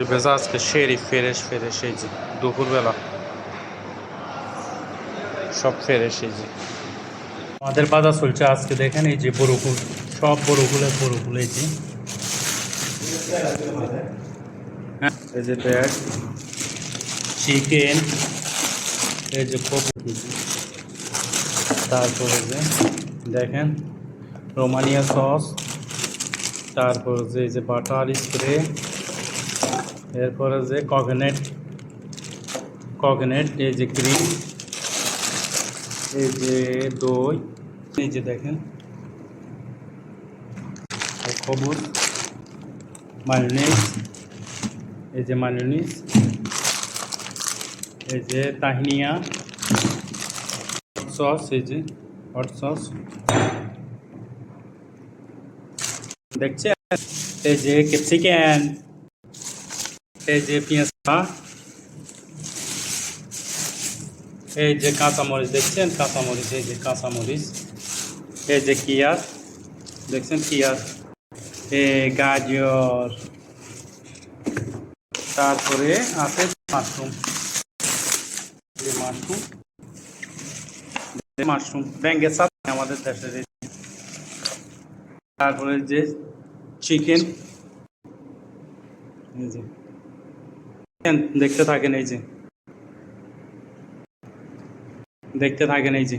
ভেজা আজকে শেরি ফেরেশ ফেরেশ এই যে দুপুরবেলা সব ফেরেশ এই যে আমাদের বাজার চলছে আজকে দেখেন এই যে বড়কুল সব বড়কুলের বড়কুল এই যে হ্যাঁ, এই যে ব্যাগ চিকেন এই যে কপি তারপরে যে দেখেন রোমানিয়া সস তারপর যে এই যে বাটার স্প্রে এরপরে যে কগনেট কগনেট এই যে ক্রিম এই যে দই এই যে দেখেন এই খবর মায়োনিজ এই যে মায়োনিজ এই যে তাহিনিয়া সস এই যে হট সস দেখছেন এই যে ক্যাপসিকান এই যে পেঁয়াজ এই যে কাঁচামরিচ দেখছেন? কাঁচামরিচ এই যে কাঁচামরিচ এই যে কিয়ার, দেখছেন কিয়ার? এ গাজর, তারপরে আছে মাশরুম। মাশরুম মাশরুম ব্যাঙ্গের সাথে আমাদের দেশের তারপরে যে চিকেন দেখতে থাকেন এই যে। দেখতে থাকেন এই যে।